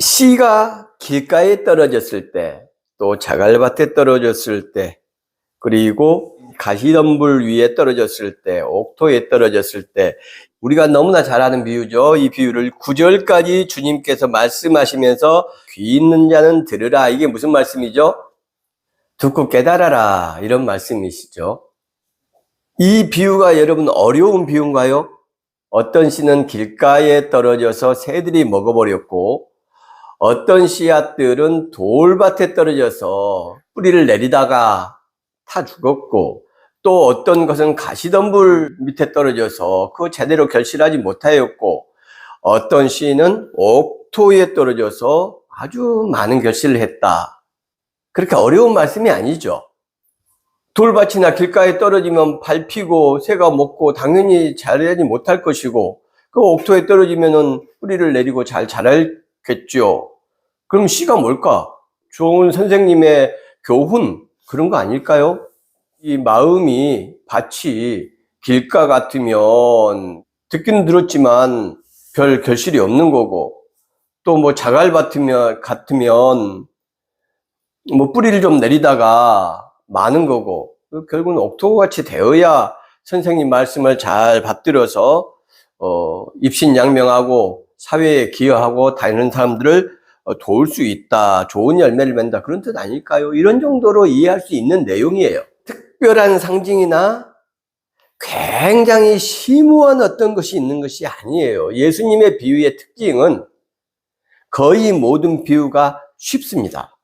씨가 길가에 떨어졌을 때, 또 자갈밭에 떨어졌을 때, 그리고 가시덤불 위에 떨어졌을 때, 옥토에 떨어졌을 때, 우리가 너무나 잘 아는 비유죠. 이 비유를 9절까지 주님께서 말씀하시면서 귀 있는 자는 들으라. 이게 무슨 말씀이죠? 듣고 깨달아라. 이런 말씀이시죠. 이 비유가 여러분 어려운 비유인가요? 어떤 씨는 길가에 떨어져서 새들이 먹어버렸고, 어떤 씨앗들은 돌밭에 떨어져서 뿌리를 내리다가 타 죽었고, 또 어떤 것은 가시덤불 밑에 떨어져서 그 제대로 결실하지 못하였고, 어떤 씨는 옥토에 떨어져서 아주 많은 결실을 했다. 그렇게 어려운 말씀이 아니죠. 돌밭이나 길가에 떨어지면 밟히고 새가 먹고 당연히 자라지 못할 것이고, 그 옥토에 떨어지면은 뿌리를 내리고 잘 자랄겠죠. 그럼 씨가 뭘까? 좋은 선생님의 교훈, 그런 거 아닐까요? 이 마음이 밭이 길가 같으면 듣기는 들었지만 별 결실이 없는 거고 또 뭐 자갈 밭이면 같으면 뭐 뿌리를 좀 내리다가 많은 거고 결국은 옥토같이 되어야 선생님 말씀을 잘 받들어서 어, 입신양명하고 사회에 기여하고 다니는 사람들을 어, 도울 수 있다, 좋은 열매를 맺는다 그런 뜻 아닐까요? 이런 정도로 이해할 수 있는 내용이에요. 특별한 상징이나 굉장히 심오한 어떤 것이 있는 것이 아니에요. 예수님의 비유의 특징은 거의 모든 비유가 쉽습니다.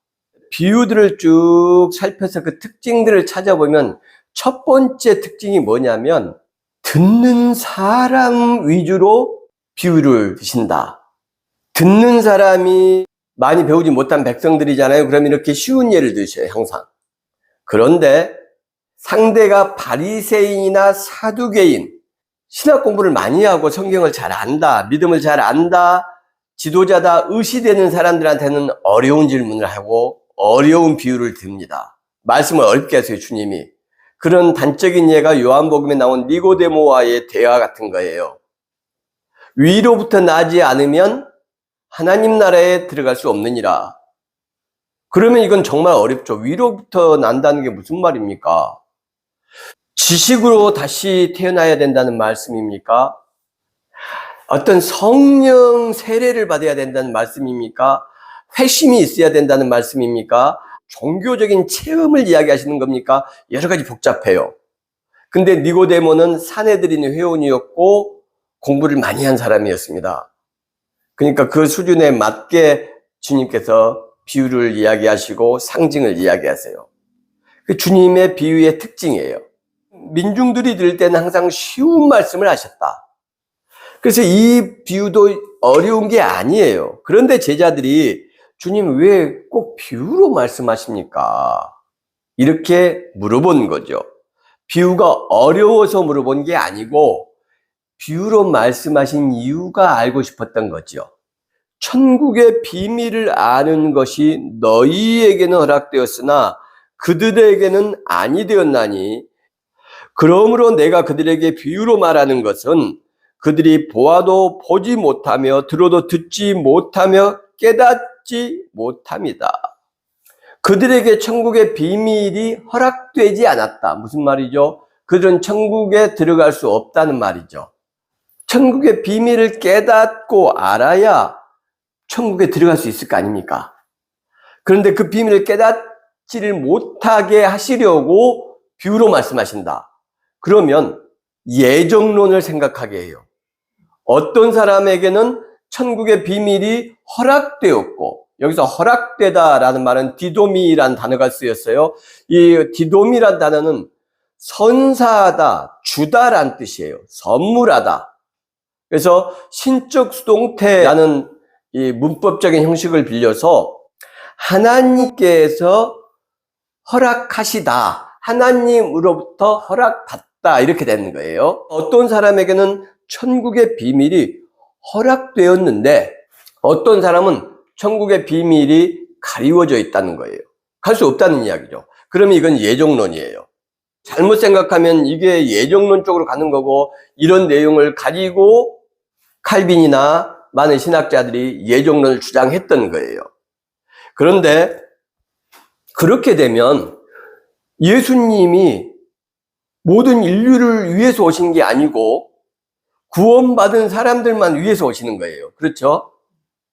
비유들을 쭉 살펴서 그 특징들을 찾아보면 첫 번째 특징이 뭐냐면 듣는 사람 위주로 비유를 드신다. 듣는 사람이 많이 배우지 못한 백성들이잖아요. 그럼 이렇게 쉬운 예를 드셔요, 항상. 그런데 상대가 바리새인이나 사두개인, 신학 공부를 많이 하고 성경을 잘 안다, 믿음을 잘 안다, 지도자다, 의시되는 사람들한테는 어려운 질문을 하고 어려운 비유를 듭니다. 말씀을 어렵게 하세요, 주님이. 그런 단적인 예가 요한복음에 나온 니고데모와의 대화 같은 거예요. 위로부터 나지 않으면 하나님 나라에 들어갈 수 없느니라. 그러면 이건 정말 어렵죠. 위로부터 난다는 게 무슨 말입니까? 지식으로 다시 태어나야 된다는 말씀입니까? 어떤 성령 세례를 받아야 된다는 말씀입니까? 회심이 있어야 된다는 말씀입니까? 종교적인 체험을 이야기하시는 겁니까? 여러 가지 복잡해요. 근데 니고데모는 사내들인의 회원이었고 공부를 많이 한 사람이었습니다. 그러니까 그 수준에 맞게 주님께서 비유를 이야기하시고 상징을 이야기하세요. 그 주님의 비유의 특징이에요. 민중들이 들을 때는 항상 쉬운 말씀을 하셨다. 그래서 이 비유도 어려운 게 아니에요. 그런데 제자들이 주님 왜 꼭 비유로 말씀하십니까? 이렇게 물어본 거죠. 비유가 어려워서 물어본 게 아니고 비유로 말씀하신 이유가 알고 싶었던 거죠. 천국의 비밀을 아는 것이 너희에게는 허락되었으나 그들에게는 아니 되었나니 그러므로 내가 그들에게 비유로 말하는 것은 그들이 보아도 보지 못하며 들어도 듣지 못하며 깨닫지 못합니다. 그들에게 천국의 비밀이 허락되지 않았다. 무슨 말이죠? 그들은 천국에 들어갈 수 없다는 말이죠. 천국의 비밀을 깨닫고 알아야 천국에 들어갈 수 있을 거 아닙니까? 그런데 그 비밀을 깨닫지를 못하게 하시려고 비유로 말씀하신다. 그러면 예정론을 생각하게 해요. 어떤 사람에게는 천국의 비밀이 허락되었고, 여기서 허락되다라는 말은 디도미란 단어가 쓰였어요. 이 디도미란 단어는 선사하다, 주다란 뜻이에요. 선물하다. 그래서 신적 수동태라는 이 문법적인 형식을 빌려서 하나님께서 허락하시다. 하나님으로부터 허락받다. 이렇게 되는 거예요. 어떤 사람에게는 천국의 비밀이 허락되었는데 어떤 사람은 천국의 비밀이 가리워져 있다는 거예요. 갈 수 없다는 이야기죠. 그러면 이건 예정론이에요. 잘못 생각하면 이게 예정론 쪽으로 가는 거고 이런 내용을 가지고 칼빈이나 많은 신학자들이 예정론을 주장했던 거예요. 그런데 그렇게 되면 예수님이 모든 인류를 위해서 오신 게 아니고 구원받은 사람들만 위해서 오시는 거예요. 그렇죠?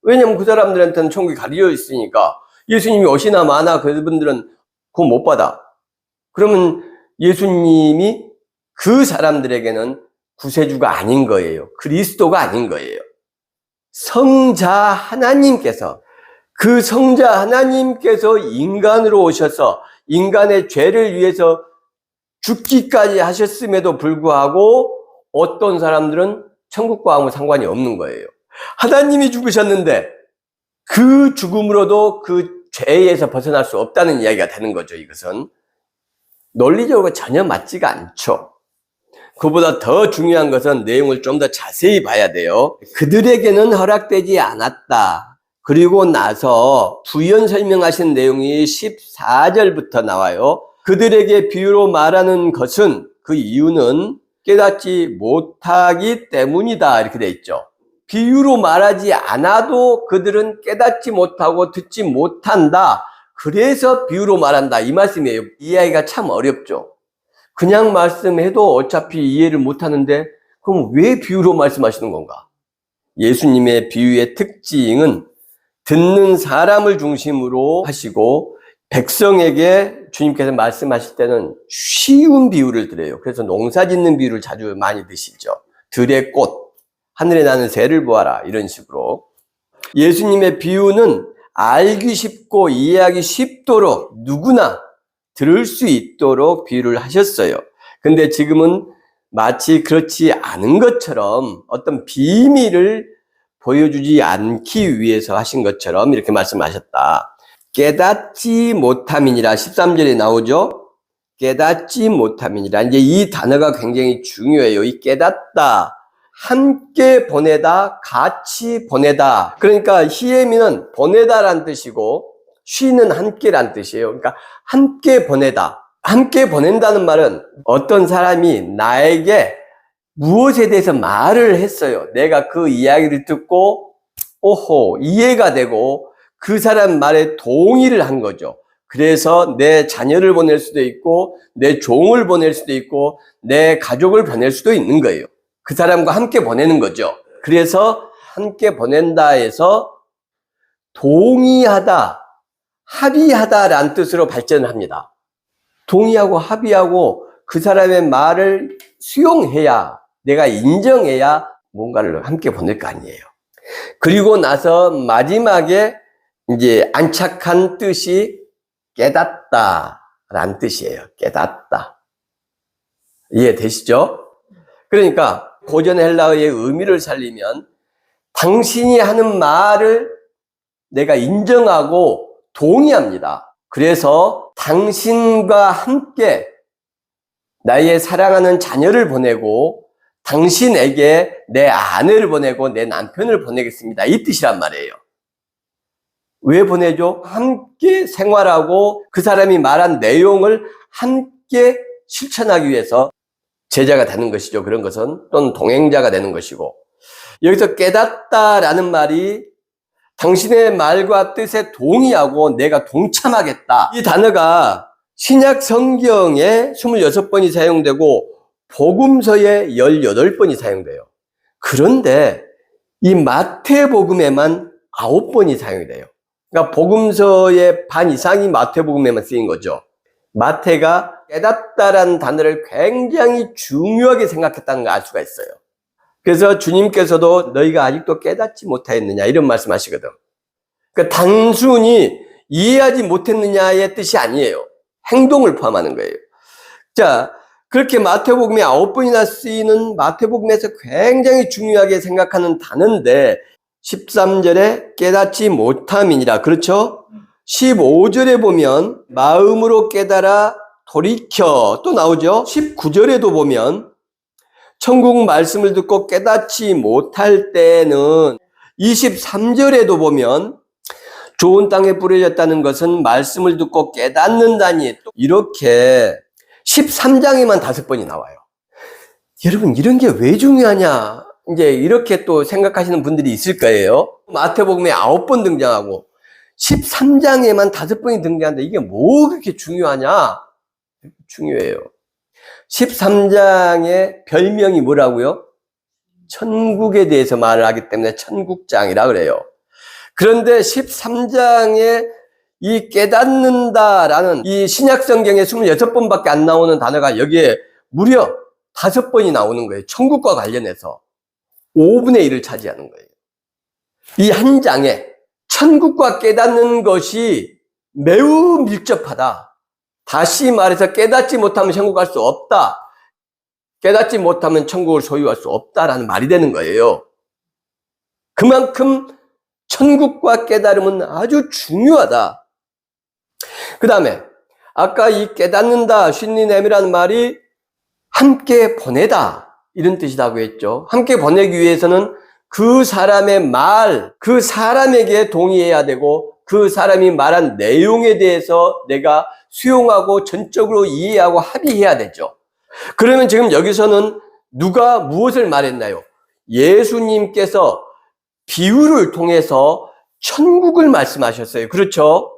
왜냐면 그 사람들한테는 천국이 가려져 있으니까 예수님이 오시나 마나 그분들은 구원 못 받아. 그러면 예수님이 그 사람들에게는 구세주가 아닌 거예요. 그리스도가 아닌 거예요. 성자 하나님께서 그 성자 하나님께서 인간으로 오셔서 인간의 죄를 위해서 죽기까지 하셨음에도 불구하고 어떤 사람들은 천국과 아무 상관이 없는 거예요. 하나님이 죽으셨는데 그 죽음으로도 그 죄에서 벗어날 수 없다는 이야기가 되는 거죠, 이것은. 논리적으로 전혀 맞지가 않죠. 그보다 더 중요한 것은 내용을 좀 더 자세히 봐야 돼요. 그들에게는 허락되지 않았다. 그리고 나서 부연 설명하신 내용이 14절부터 나와요. 그들에게 비유로 말하는 것은 그 이유는 깨닫지 못하기 때문이다. 이렇게 돼 있죠. 비유로 말하지 않아도 그들은 깨닫지 못하고 듣지 못한다. 그래서 비유로 말한다. 이 말씀이에요. 이해하기가 참 어렵죠. 그냥 말씀해도 어차피 이해를 못하는데 그럼 왜 비유로 말씀하시는 건가? 예수님의 비유의 특징은 듣는 사람을 중심으로 하시고 백성에게 주님께서 말씀하실 때는 쉬운 비유를 드려요. 그래서 농사 짓는 비유를 자주 많이 드시죠. 들의 꽃, 하늘에 나는 새를 보아라. 이런 식으로. 예수님의 비유는 알기 쉽고 이해하기 쉽도록 누구나 들을 수 있도록 비유를 하셨어요. 근데 지금은 마치 그렇지 않은 것처럼 어떤 비밀을 보여주지 않기 위해서 하신 것처럼 이렇게 말씀하셨다. 깨닫지 못함이니라 13절에 나오죠. 깨닫지 못함이니라. 이제 이 단어가 굉장히 중요해요. 이 깨닫다. 함께 보내다, 같이 보내다. 그러니까 히에미는 보내다란 뜻이고 쉬는 함께란 뜻이에요. 그러니까 함께 보내다. 함께 보낸다는 말은 어떤 사람이 나에게 무엇에 대해서 말을 했어요. 내가 그 이야기를 듣고 오호 이해가 되고 그 사람 말에 동의를 한 거죠. 그래서 내 자녀를 보낼 수도 있고 내 종을 보낼 수도 있고 내 가족을 보낼 수도 있는 거예요. 그 사람과 함께 보내는 거죠. 그래서 함께 보낸다 해서 동의하다, 합의하다라는 뜻으로 발전을 합니다. 동의하고 합의하고 그 사람의 말을 수용해야, 내가 인정해야 뭔가를 함께 보낼 거 아니에요. 그리고 나서 마지막에 이제 안착한 뜻이 깨닫다라는 뜻이에요. 깨닫다. 이해되시죠? 그러니까 고전 헬라어의 의미를 살리면 당신이 하는 말을 내가 인정하고 동의합니다. 그래서 당신과 함께 나의 사랑하는 자녀를 보내고 당신에게 내 아내를 보내고 내 남편을 보내겠습니다. 이 뜻이란 말이에요. 왜 보내죠? 함께 생활하고 그 사람이 말한 내용을 함께 실천하기 위해서 제자가 되는 것이죠. 그런 것은 또는 동행자가 되는 것이고 여기서 깨닫다라는 말이 당신의 말과 뜻에 동의하고 내가 동참하겠다. 이 단어가 신약 성경에 26번이 사용되고 복음서에 18번이 사용돼요. 그런데 이 마태복음에만 9번이 사용이 돼요. 그러니까 복음서의 반 이상이 마태복음에만 쓰인 거죠. 마태가 깨닫다라는 단어를 굉장히 중요하게 생각했다는 걸 알 수가 있어요. 그래서 주님께서도 너희가 아직도 깨닫지 못하였느냐 이런 말씀 하시거든. 그러니까 단순히 이해하지 못했느냐의 뜻이 아니에요. 행동을 포함하는 거예요. 자, 그렇게 마태복음이 아홉 번이나 쓰이는 마태복음에서 굉장히 중요하게 생각하는 단어인데 13절에 깨닫지 못함이니라. 그렇죠? 15절에 보면 마음으로 깨달아 돌이켜 또 나오죠. 19절에도 보면 천국 말씀을 듣고 깨닫지 못할 때는 23절에도 보면 좋은 땅에 뿌려졌다는 것은 말씀을 듣고 깨닫는다니 이렇게 13장에만 다섯 번이 나와요. 여러분 이런 게 왜 중요하냐? 이제 이렇게 또 생각하시는 분들이 있을 거예요. 마태복음에 아홉 번 등장하고 13장에만 다섯 번이 등장한다. 이게 뭐 그렇게 중요하냐? 중요해요. 13장의 별명이 뭐라고요? 천국에 대해서 말을 하기 때문에 천국장이라 그래요. 그런데 13장에 이 깨닫는다라는 이 신약 성경에 26번밖에 안 나오는 단어가 여기에 무려 다섯 번이 나오는 거예요. 천국과 관련해서 5분의 1을 차지하는 거예요. 이 한 장에 천국과 깨닫는 것이 매우 밀접하다. 다시 말해서 깨닫지 못하면 천국 갈 수 없다. 깨닫지 못하면 천국을 소유할 수 없다라는 말이 되는 거예요. 그만큼 천국과 깨달음은 아주 중요하다. 그 다음에 아까 이 깨닫는다, 쉰리넴이라는 말이 함께 보내다 이런 뜻이라고 했죠. 함께 보내기 위해서는 그 사람의 말, 그 사람에게 동의해야 되고 그 사람이 말한 내용에 대해서 내가 수용하고 전적으로 이해하고 합의해야 되죠. 그러면 지금 여기서는 누가 무엇을 말했나요? 예수님께서 비유를 통해서 천국을 말씀하셨어요. 그렇죠?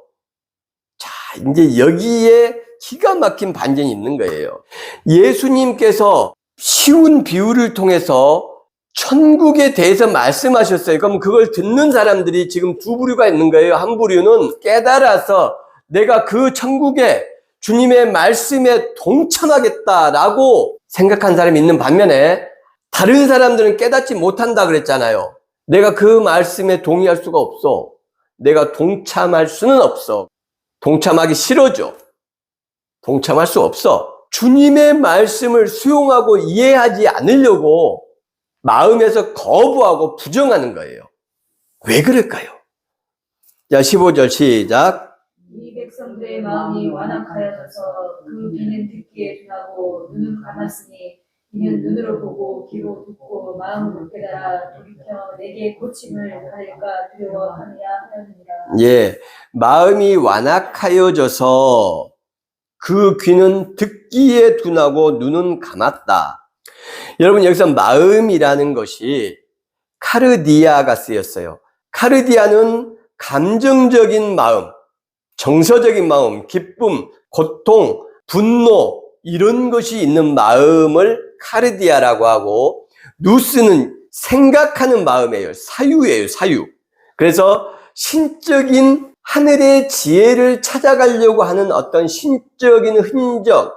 자, 이제 여기에 기가 막힌 반전이 있는 거예요. 예수님께서 쉬운 비유를 통해서 천국에 대해서 말씀하셨어요. 그럼 그걸 듣는 사람들이 지금 두 부류가 있는 거예요. 한 부류는 깨달아서 내가 그 천국에 주님의 말씀에 동참하겠다라고 생각한 사람이 있는 반면에 다른 사람들은 깨닫지 못한다 그랬잖아요. 내가 그 말씀에 동의할 수가 없어. 내가 동참할 수는 없어. 동참하기 싫어져. 동참할 수 없어. 주님의 말씀을 수용하고 이해하지 않으려고 마음에서 거부하고 부정하는 거예요. 왜 그럴까요? 자, 15절 시작. 이 백성들의 마음이 완악하여져서 그 귀는 듣기에 둔하고 눈은 감았으니 이는 눈으로 보고 귀로 듣고 마음으로 깨달아 돌이켜 내게 고침을 받을까 두려워하느냐 하였느니라. 예, 마음이 완악하여져서 그 귀는 듣기에 둔하고 눈은 감았다. 여러분 여기서 마음이라는 것이 카르디아가 쓰였어요. 카르디아는 감정적인 마음, 정서적인 마음, 기쁨, 고통, 분노 이런 것이 있는 마음을 카르디아라고 하고 누스는 생각하는 마음이에요. 사유예요, 사유. 그래서 신적인 하늘의 지혜를 찾아가려고 하는 어떤 신적인 흔적,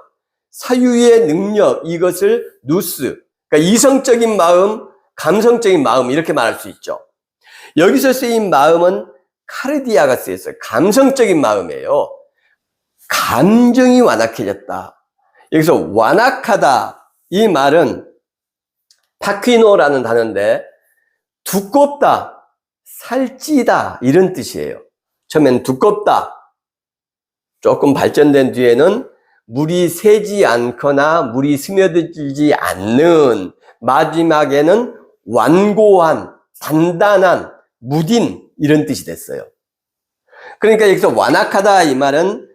사유의 능력, 이것을 누스, 그러니까 이성적인 마음, 감성적인 마음, 이렇게 말할 수 있죠. 여기서 쓰인 마음은 카르디아가 쓰였어요. 감성적인 마음이에요. 감정이 완악해졌다. 여기서 완악하다. 이 말은 파퀴노라는 단어인데 두껍다, 살찌다 이런 뜻이에요. 처음엔 두껍다. 조금 발전된 뒤에는 물이 새지 않거나 물이 스며들지 않는 마지막에는 완고한, 단단한, 무딘 이런 뜻이 됐어요. 그러니까 여기서 완악하다 이 말은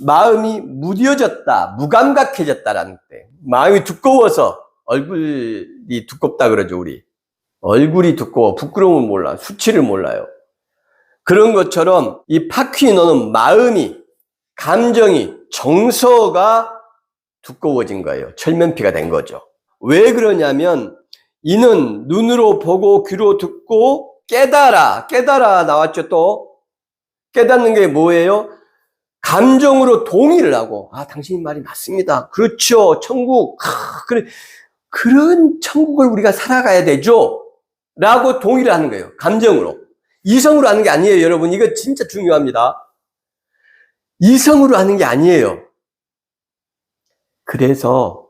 마음이 무뎌졌다, 무감각해졌다라는 때. 마음이 두꺼워서 얼굴이 두껍다 그러죠, 우리. 얼굴이 두꺼워, 부끄러움을 몰라, 수치를 몰라요. 그런 것처럼 이 파퀴노는 마음이, 감정이, 정서가 두꺼워진 거예요. 철면피가 된 거죠. 왜 그러냐면 이는 눈으로 보고 귀로 듣고 깨달아, 깨달아 나왔죠 또. 깨닫는 게 뭐예요? 감정으로 동의를 하고, 아, 당신 말이 맞습니다. 그렇죠. 천국. 아, 그래. 그런 천국을 우리가 살아가야 되죠. 라고 동의를 하는 거예요. 감정으로. 이성으로 하는 게 아니에요, 여러분. 이거 진짜 중요합니다. 이성으로 하는 게 아니에요. 그래서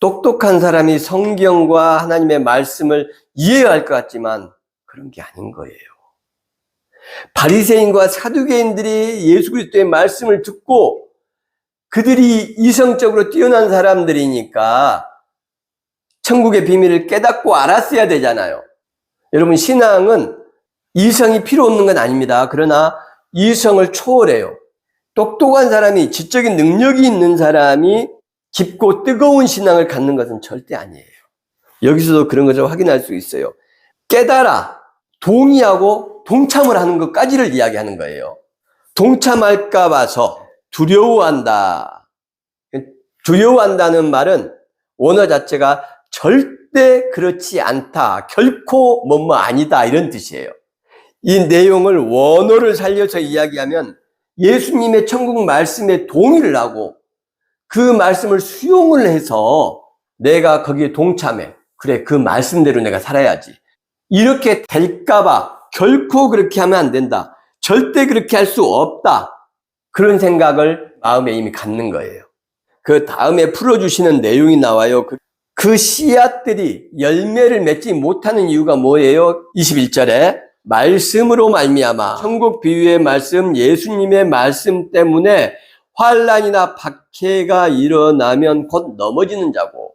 똑똑한 사람이 성경과 하나님의 말씀을 이해할 것 같지만 그런 게 아닌 거예요. 바리새인과 사두개인들이 예수 그리스도의 말씀을 듣고 그들이 이성적으로 뛰어난 사람들이니까 천국의 비밀을 깨닫고 알았어야 되잖아요. 여러분 신앙은 이성이 필요 없는 건 아닙니다. 그러나 이성을 초월해요. 똑똑한 사람이 지적인 능력이 있는 사람이 깊고 뜨거운 신앙을 갖는 것은 절대 아니에요. 여기서도 그런 것을 확인할 수 있어요. 깨달아, 동의하고 동참을 하는 것까지를 이야기하는 거예요. 동참할까 봐서 두려워한다. 두려워한다는 말은 원어 자체가 절대 그렇지 않다. 결코 뭐뭐 아니다. 이런 뜻이에요. 이 내용을 원어를 살려서 이야기하면 예수님의 천국 말씀에 동의를 하고 그 말씀을 수용을 해서 내가 거기에 동참해. 그래, 그 말씀대로 내가 살아야지. 이렇게 될까봐 결코 그렇게 하면 안 된다. 절대 그렇게 할 수 없다. 그런 생각을 마음에 이미 갖는 거예요. 그 다음에 풀어주시는 내용이 나와요. 그, 그 씨앗들이 열매를 맺지 못하는 이유가 뭐예요? 21절에 말씀으로 말미암아 천국 비유의 말씀, 예수님의 말씀 때문에 환란이나 박해가 일어나면 곧 넘어지는 자고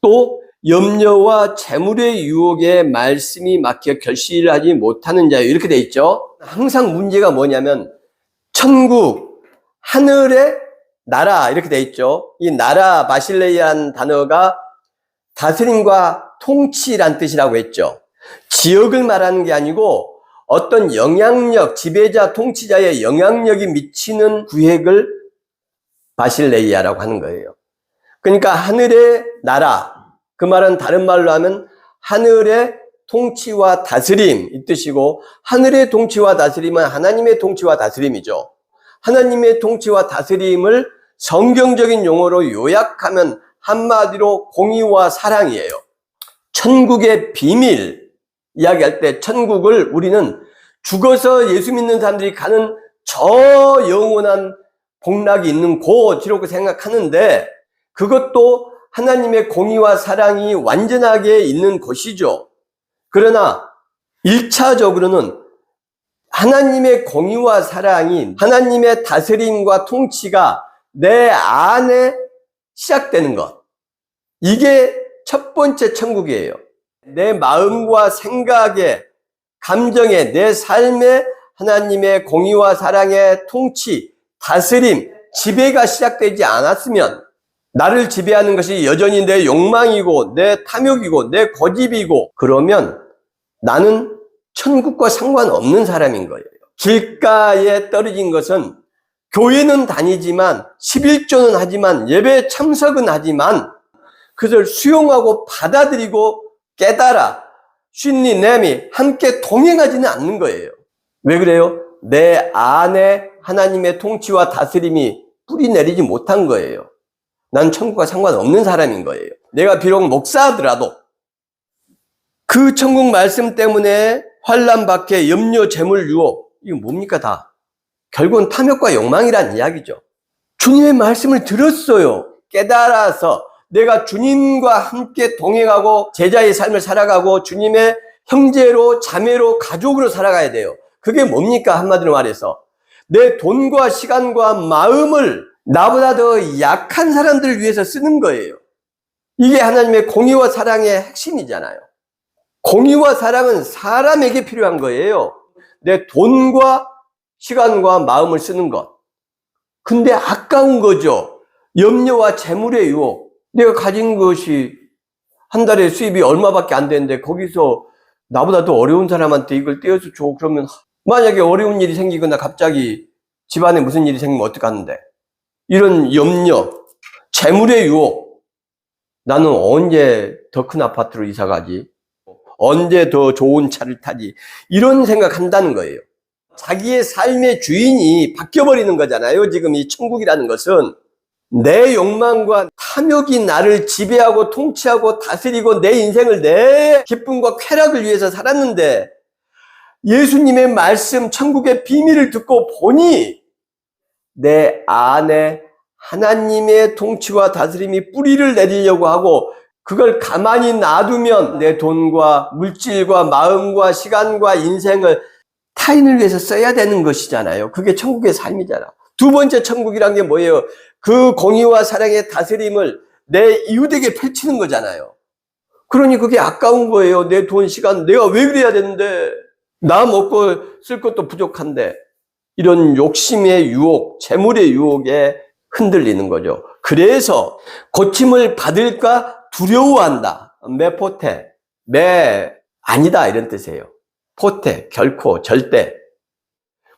또 염려와 재물의 유혹에 말씀이 막혀 결실을 하지 못하는 자요. 이렇게 돼 있죠. 항상 문제가 뭐냐면 천국, 하늘의 나라 이렇게 돼 있죠. 이 나라 바실레이라는 단어가 다스림과 통치란 뜻이라고 했죠. 지역을 말하는 게 아니고 어떤 영향력, 지배자, 통치자의 영향력이 미치는 구획을 바실레이아라고 하는 거예요. 그러니까 하늘의 나라, 그 말은 다른 말로 하면 하늘의 통치와 다스림 이 뜻이고 하늘의 통치와 다스림은 하나님의 통치와 다스림이죠. 하나님의 통치와 다스림을 성경적인 용어로 요약하면 한마디로 공의와 사랑이에요. 천국의 비밀 이야기할 때 천국을 우리는 죽어서 예수 믿는 사람들이 가는 저 영원한 복락이 있는 곳이라고 생각하는데 그것도 하나님의 공의와 사랑이 완전하게 있는 곳이죠. 그러나 1차적으로는 하나님의 공의와 사랑이 하나님의 다스림과 통치가 내 안에 시작되는 것. 이게 첫 번째 천국이에요. 내 마음과 생각에, 감정에, 내 삶에 하나님의 공의와 사랑의 통치, 다스림, 지배가 시작되지 않았으면 나를 지배하는 것이 여전히 내 욕망이고 내 탐욕이고 내 고집이고 그러면 나는 천국과 상관없는 사람인 거예요. 길가에 떨어진 것은 교회는 다니지만 11조는 하지만 예배 참석은 하지만 그것을 수용하고 받아들이고 깨달아 쉰니 내미 함께 동행하지는 않는 거예요. 왜 그래요? 내 안에 하나님의 통치와 다스림이 뿌리 내리지 못한 거예요. 난 천국과 상관없는 사람인 거예요. 내가 비록 목사더라도 그 천국 말씀 때문에 환란 밖에 염려, 재물, 유혹 이거 뭡니까 다? 결국은 탐욕과 욕망이란 이야기죠. 주님의 말씀을 들었어요. 깨달아서 내가 주님과 함께 동행하고 제자의 삶을 살아가고 주님의 형제로 자매로 가족으로 살아가야 돼요. 그게 뭡니까 한마디로 말해서 내 돈과 시간과 마음을 나보다 더 약한 사람들을 위해서 쓰는 거예요. 이게 하나님의 공의와 사랑의 핵심이잖아요. 공의와 사랑은 사람에게 필요한 거예요. 내 돈과 시간과 마음을 쓰는 것. 근데 아까운 거죠. 염려와 재물의 유혹. 내가 가진 것이 한 달에 수입이 얼마밖에 안 되는데 거기서 나보다 더 어려운 사람한테 이걸 떼어서 줘. 그러면 만약에 어려운 일이 생기거나 갑자기 집안에 무슨 일이 생기면 어떡하는데? 이런 염려, 재물의 유혹. 나는 언제 더 큰 아파트로 이사 가지? 언제 더 좋은 차를 타지? 이런 생각 한다는 거예요. 자기의 삶의 주인이 바뀌어버리는 거잖아요. 지금 이 천국이라는 것은. 내 욕망과 탐욕이 나를 지배하고 통치하고 다스리고 내 인생을 내 기쁨과 쾌락을 위해서 살았는데 예수님의 말씀, 천국의 비밀을 듣고 보니 내 안에 하나님의 통치와 다스림이 뿌리를 내리려고 하고 그걸 가만히 놔두면 내 돈과 물질과 마음과 시간과 인생을 타인을 위해서 써야 되는 것이잖아요. 그게 천국의 삶이잖아. 두 번째 천국이란 게 뭐예요? 그 공의와 사랑의 다스림을 내 이웃에게 펼치는 거잖아요. 그러니 그게 아까운 거예요. 내 돈, 시간, 내가 왜 그래야 되는데? 나 먹고 쓸 것도 부족한데. 이런 욕심의 유혹, 재물의 유혹에 흔들리는 거죠. 그래서 고침을 받을까 두려워한다. 매포테, 매 아니다 이런 뜻이에요. 포테, 결코, 절대.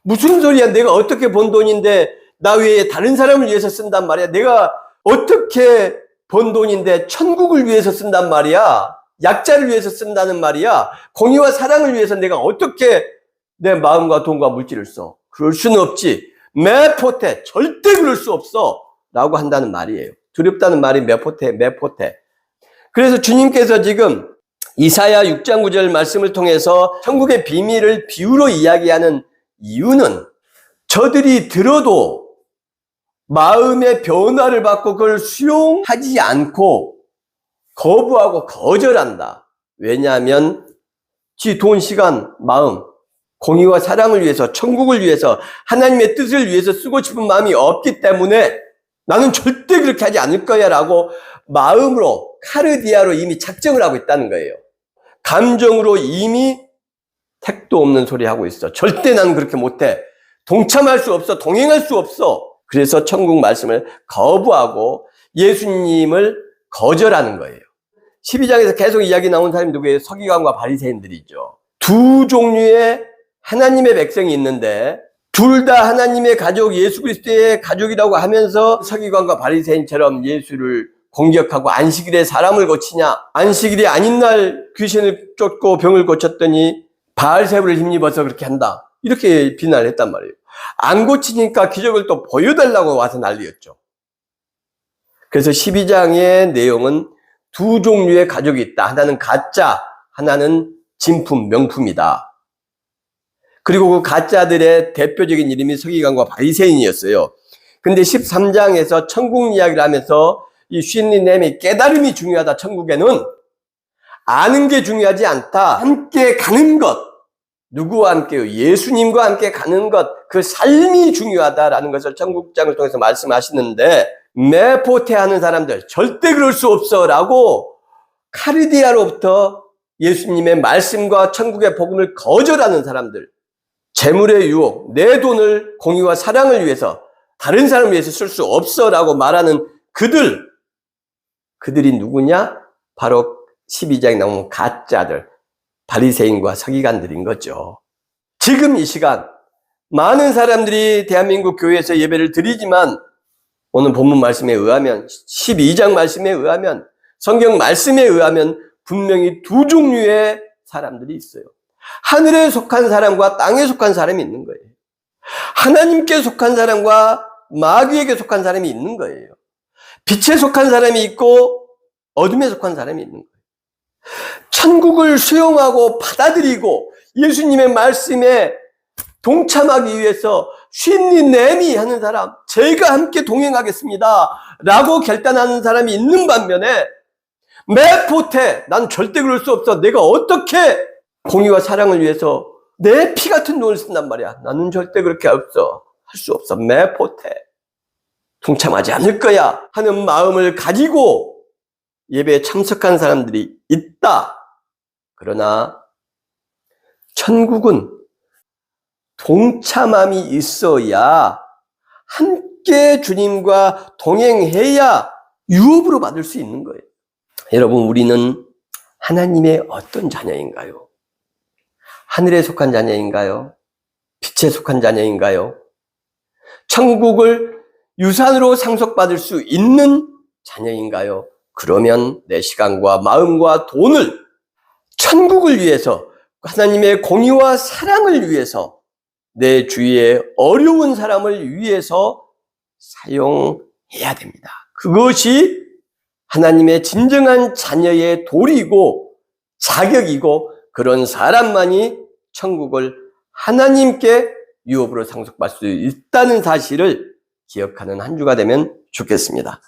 무슨 소리야? 내가 어떻게 번 돈인데 나 외에 다른 사람을 위해서 쓴단 말이야. 내가 어떻게 번 돈인데 천국을 위해서 쓴단 말이야. 약자를 위해서 쓴다는 말이야. 공의와 사랑을 위해서 내가 어떻게 내 마음과 돈과 물질을 써? 그럴 수는 없지. 매포테, 절대 그럴 수 없어. 라고 한다는 말이에요. 두렵다는 말이 매포테, 매포테. 그래서 주님께서 지금 이사야 6장 9절 말씀을 통해서 천국의 비밀을 비유로 이야기하는 이유는 저들이 들어도 마음의 변화를 받고 그걸 수용하지 않고 거부하고 거절한다. 왜냐하면 지 돈, 시간, 마음, 공의와 사랑을 위해서, 천국을 위해서, 하나님의 뜻을 위해서 쓰고 싶은 마음이 없기 때문에 나는 절대 그렇게 하지 않을 거야 라고 마음으로, 카르디아로 이미 작정을 하고 있다는 거예요. 감정으로 이미 택도 없는 소리 하고 있어. 절대 나는 그렇게 못해. 동참할 수 없어. 동행할 수 없어. 그래서 천국 말씀을 거부하고 예수님을 거절하는 거예요. 12장에서 계속 이야기 나온 사람이 누구예요? 서기관과 바리새인들이죠. 두 종류의 하나님의 백성이 있는데 둘 다 하나님의 가족 예수 그리스도의 가족이라고 하면서 서기관과 바리새인처럼 예수를 공격하고 안식일에 사람을 고치냐? 안식일이 아닌 날 귀신을 쫓고 병을 고쳤더니 바알세부를 힘입어서 그렇게 한다. 이렇게 비난을 했단 말이에요. 안 고치니까 기적을 또 보여달라고 와서 난리였죠. 그래서 12장의 내용은 두 종류의 가족이 있다. 하나는 가짜, 하나는 진품, 명품이다. 그리고 그 가짜들의 대표적인 이름이 서기관과 바리새인이었어요. 근데 13장에서 천국 이야기를 하면서 이 쉰리넴이 깨달음이 중요하다. 천국에는 아는 게 중요하지 않다. 함께 가는 것. 누구와 함께요? 예수님과 함께 가는 것. 그 삶이 중요하다라는 것을 천국장을 통해서 말씀하시는데 매포테하는 사람들 절대 그럴 수 없어라고 카르디아로부터 예수님의 말씀과 천국의 복음을 거절하는 사람들 재물의 유혹, 내 돈을 공의와 사랑을 위해서 다른 사람을 위해서 쓸 수 없어라고 말하는 그들 그들이 누구냐? 바로 12장에 나오는 가짜들 바리새인과 서기관들인 거죠. 지금 이 시간 많은 사람들이 대한민국 교회에서 예배를 드리지만 오늘 본문 말씀에 의하면 12장 말씀에 의하면 성경 말씀에 의하면 분명히 두 종류의 사람들이 있어요. 하늘에 속한 사람과 땅에 속한 사람이 있는 거예요. 하나님께 속한 사람과 마귀에게 속한 사람이 있는 거예요. 빛에 속한 사람이 있고 어둠에 속한 사람이 있는 거예요. 천국을 수용하고 받아들이고 예수님의 말씀에 동참하기 위해서 쉰리 내미 하는 사람, 제가 함께 동행하겠습니다. 라고 결단하는 사람이 있는 반면에 매포테, 난 절대 그럴 수 없어. 내가 어떻게 공의와 사랑을 위해서 내 피 같은 돈을 쓴단 말이야. 나는 절대 그렇게 없어. 할 수 없어. 매포테. 동참하지 않을 거야. 하는 마음을 가지고 예배에 참석한 사람들이 있다. 그러나 천국은 동참함이 있어야 함께 주님과 동행해야 유업으로 받을 수 있는 거예요. 여러분, 우리는 하나님의 어떤 자녀인가요? 하늘에 속한 자녀인가요? 빛에 속한 자녀인가요? 천국을 유산으로 상속받을 수 있는 자녀인가요? 그러면 내 시간과 마음과 돈을 천국을 위해서 하나님의 공의와 사랑을 위해서 내 주위에 어려운 사람을 위해서 사용해야 됩니다. 그것이 하나님의 진정한 자녀의 도리고 자격이고 그런 사람만이 천국을 하나님께 유업으로 상속받을 수 있다는 사실을 기억하는 한 주가 되면 좋겠습니다.